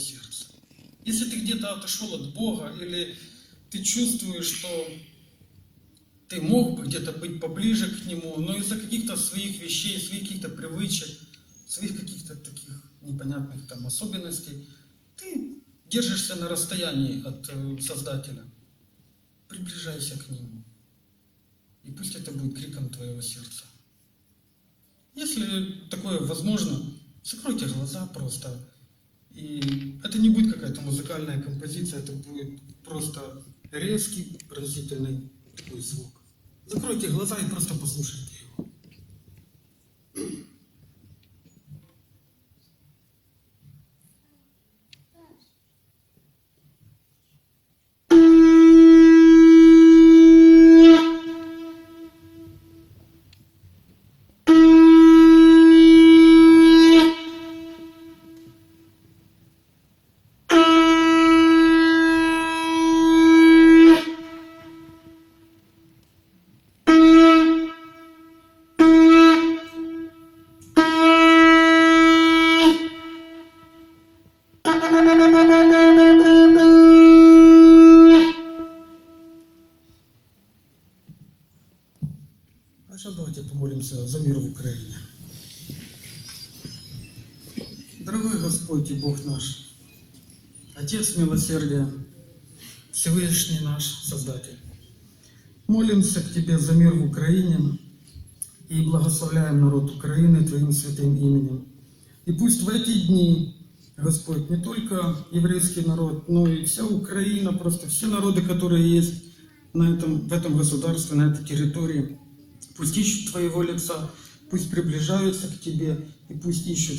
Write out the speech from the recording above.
сердца. Если ты где-то отошел от Бога, или ты чувствуешь, что ты мог бы где-то быть поближе к Нему, но из-за каких-то своих вещей, своих каких-то привычек, своих каких-то таких непонятных там особенностей, ты держишься на расстоянии от э, Создателя. Приближайся к Нему. И пусть это будет криком твоего сердца. Если такое возможно, закройте глаза просто. И это не будет какая-то музыкальная композиция, это будет просто резкий, пронзительный такой звук. Закройте глаза и просто послушайте сейчас давайте помолимся за мир в Украине. Дорогой Господь и Бог наш, Отец милосердия, Всевышний наш Создатель, молимся к Тебе за мир в Украине и благословляем народ Украины Твоим святым именем. И пусть в эти дни, Господь, не только еврейский народ, но и вся Украина, просто все народы, которые есть на этом, в этом государстве, на этой территории, пусть ищут Твоего лица, пусть приближаются к Тебе и пусть ищут